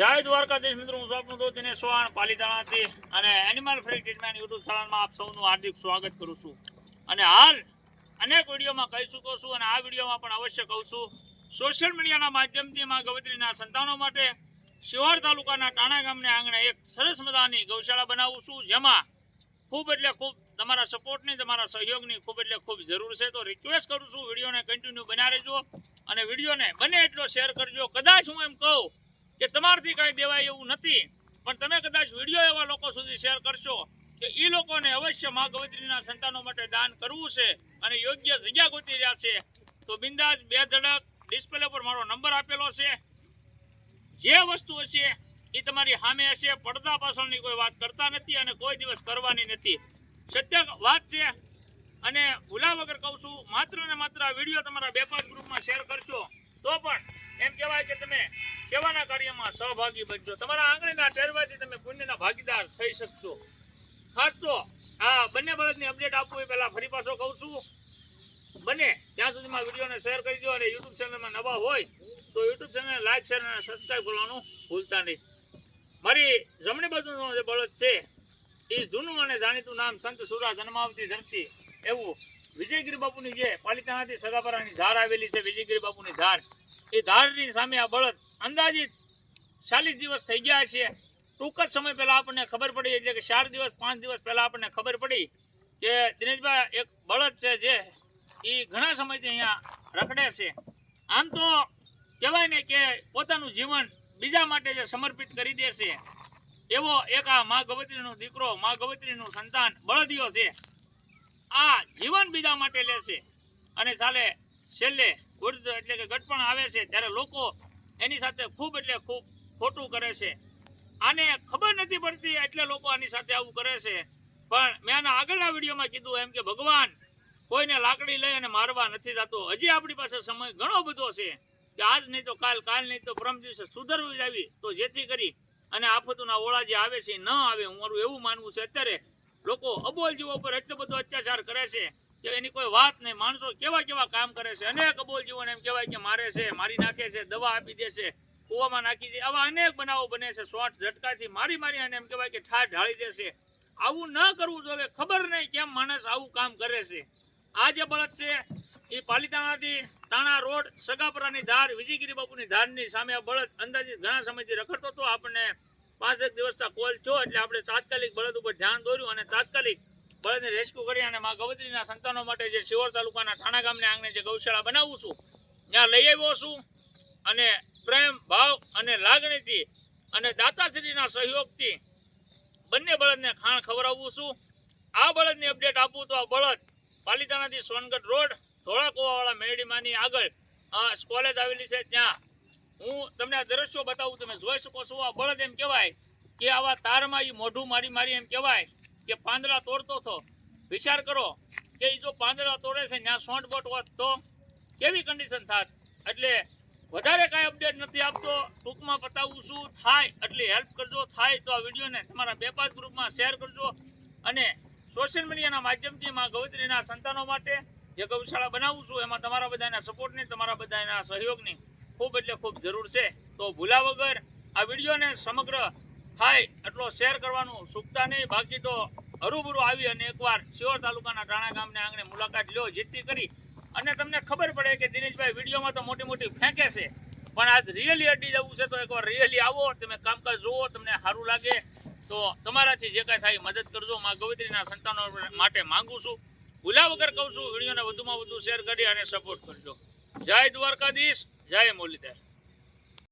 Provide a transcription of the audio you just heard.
જય દ્વારકાધીશ મિત્રો, હું સ્વપ્ન દો દિનેશ ચૌહાણ પાલીતાણાથી અને એનિમલ ફ્રી ટ્રીટમેન્ટ યુટ્યુબ ચેનલમાં આપ સૌનું હાર્દિક સ્વાગત કરું છું. અને હાલ અનેક વિડીયોમાં કહી ચૂકો છું અને આ વિડીયોમાં પણ અવશ્ય કહું છું સોશિયલ મીડિયાના માધ્યમથી માં ગવત્રીના સંતાનો માટે શિહોર તાલુકાના ટાણા ગામને આંગણે એક સરસ મજાની ગૌશાળા બનાવું છું. જેમાં ખૂબ એટલે ખૂબ તમારા સપોર્ટની તમારા સહયોગની ખૂબ એટલે ખૂબ જરૂર છે. તો રિક્વેસ્ટ કરું છું, વિડીયોને કન્ટિન્યુ બના રહેજો અને વિડીયોને બને એટલો શેર કરજો. કદાચ હું એમ કહું કે તમારાથી કાંઈ દેવાય એવું નથી. પણ તમે કદાચ વીડિયો એવા લોકો સુધી શેર કરશો કે એ લોકોને અવશ્ય મા ગવિત્રીના સંતાનો માટે દાન કરવું છે અને યોગ્ય જગ્યા ગોતી રહ્યા છે. તો બિંદાસ બે ધડક ડિસ્પ્લે પર મારો નંબર આપેલો છે. જે વસ્તુ હશે એ તમારી સામે હશે. પડદા પાછળની કોઈ વાત કરતા નથી અને કોઈ દિવસ કરવાની નથી. સત્ય વાત છે. અને ભૂલા વગર કહું છું, માત્ર ને માત્ર વીડિયો તમારા બે પાંચ ગ્રુપમાં શેર કરશો તો પણ એમ કહેવાય કે તમે સેવાના કાર્યમાં સહભાગી બનજો. તમારા આંગળીના ટેરવાથી તમે પુણ્યના ભાગીદાર થઈ શકશો. ખાસ તો આ બંને બળદની અપડેટ આપવું એ પહેલાં ફરી પાછો કહું છું. બને ત્યાં સુધીમાં વિડીયોને શેર કરી દો અને યુટ્યુબ ચેનલમાં નવા હોય તો યુટ્યુબ ચેનલને લાઈક શેર અને સબસ્ક્રાઈબ કરવાનું ભૂલતા નહીં. મારી જમણી બાજુનો જે બળદ છે, એ જૂનું અને જાણીતું નામ સંત સુરા જન્માવતી ધરતી એવું વિજયગીરી બાપુની જે પાલિતાણાથી સગાપરાની ધાર આવેલી છે, વિજયગીરી બાપુની ધાર. એ ધારની સામે આ બળદ અંદાજિત ચાલીસ દિવસ થઈ ગયા છે. ટૂંક જ સમય પહેલા આપણને ખબર પડી એટલે કે ચાર દિવસ, પાંચ દિવસ પહેલા આપણને ખબર પડી કે દિનેશભાઈ એક બળદ છે જે એ ઘણા સમયથી અહીંયા રખડે છે. આમ તો કહેવાય ને કે પોતાનું જીવન બીજા માટે જે સમર્પિત કરી દે છે. એવો એક આ મા ગવત્રીનો દીકરો, મા ગવત્રીનું સંતાન બળદિયો છે. આ જીવન બીજા માટે લે છે. અને ચાલે છેલ્લે વૃદ્ધ એટલે કે ગટપણ આવે છે, ત્યારે લોકો એની સાથે ખૂબ એટલે ખૂબ ખોટું કરે છે. આને ખબર નથી પડતી એટલે લોકો આની સાથે આવું કરે છે. પણ મેં આના આગળના વિડીયોમાં કીધું એમ કે ભગવાન કોઈને લાકડી લઈ અને મારવા નથી જતો. હજી આપણી પાસે સમય ઘણો બધો છે કે આજ નહીં તો કાલ કાલ નહીં તો પરમ દિવસે સુધરવી જ તો જેથી કરી અને આફતોના ઓળા જે આવે છે ન આવે. હું મારું એવું માનવું છે, અત્યારે લોકો અબોલ જીવો પર એટલો બધો અત્યાચાર કરે છે એની કોઈ વાત નહીં. માણસો કેવા કેવા કામ કરે છે? અનેક અબોલ જીવન એમ કહેવાય કે મારે છે, મારી નાખે છે, દવા આપી દે છે, કૂવામાં નાખી દે. આવા અનેક બનાવો બને છે. શોર્ટ ઝટકાથી મારી મારી અને એમ કહેવાય કે ઠાર ઢાળી દેશે આવું ન કરવું જોઈએ. ખબર નહીં કેમ માણસ આવું કામ કરે છે. આ જે બળદ છે, એ પાલિતાણાથી તાણા રોડ, સગાપરાની ધાર, વિજયગીરી બાપુની ધારની સામે આ બળદ અંદાજિત ઘણા સમયથી રખડતો હતો. આપણને પાંચેક દિવસના કોલ થયો એટલે આપણે તાત્કાલિક બળદ ઉપર ધ્યાન દોર્યું અને તાત્કાલિક બળદને રેસ્ક્યુ કરી અને મા ગવત્રીના સંતાનો માટે જે શિવર તાલુકાના ઠાણા ગામને આંગણે જે ગૌશાળા બનાવું છું, ત્યાં લઈ આવ્યો છું. અને પ્રેમ, ભાવ અને લાગણીથી અને દાતાશ્રીના સહયોગથી બંને બળદને ખાણ ખવડાવું છું. આ બળદની અપડેટ આપું તો આ બળદ પાલિતાણાથી સોનગઢ રોડ, ધોળાકુવાવાળા મેરડીમાંની આગળ કોલેજ આવેલી છે ત્યાં. હું તમને આ દ્રશ્યો બતાવું, તમે જોઈ શકો છો, આ બળદ એમ કહેવાય કે આવા તારમાં એ મોઢું મારી મારી એમ કહેવાય. કે પાંદડા તોડતો હતો. વિચાર કરો કે એ જો પાંદડા તોડે છે ત્યાં સોંટ બોટ હોત તો કેવી કન્ડિશન થાત? એટલે વધારે કાંઈ અપડેટ નથી આપતો. ટૂંકમાં બતાવું છું, થાય એટલે હેલ્પ કરજો. થાય તો આ વિડીયોને તમારા બે પાંચ ગ્રુપમાં શેર કરજો. અને સોશિયલ મીડિયાના માધ્યમથી માં ગૌત્રીના સંતાનો માટે જે ગૌશાળા બનાવું છું, એમાં તમારા બધાના સપોર્ટની તમારા બધાના સહયોગની ખૂબ એટલે ખૂબ જરૂર છે. તો ભૂલા વગર આ વિડીયોને સમગ્ર થાય એટલો શેર કરવાનું ચૂકતા નહીં. બાકી તો હરુભરું આવી અને એકવાર શિહોર તાલુકાના ટાણા ગામને આંગણે મુલાકાત લ્યો જેથી કરી. અને તમને ખબર પડે કે દિનેશભાઈ વિડીયોમાં તો મોટી મોટી ફેંકે છે. પણ આજ રિયલી અડી જવું છે તો એકવાર રિયલી આવો, તમે કામકાજ જુઓ, તમને સારું લાગે. તો તમારાથી જે કાંઈ થાય મદદ કરજો. મા ગવિત્રીના સંતાનો માટે માંગુ છું. ભૂલા વગર કહું છું, વિડીયોને વધુમાં વધુ શેર કરી અને સપોર્ટ કરજો. જય દ્વારકાધીશ, જય મુરલીધર.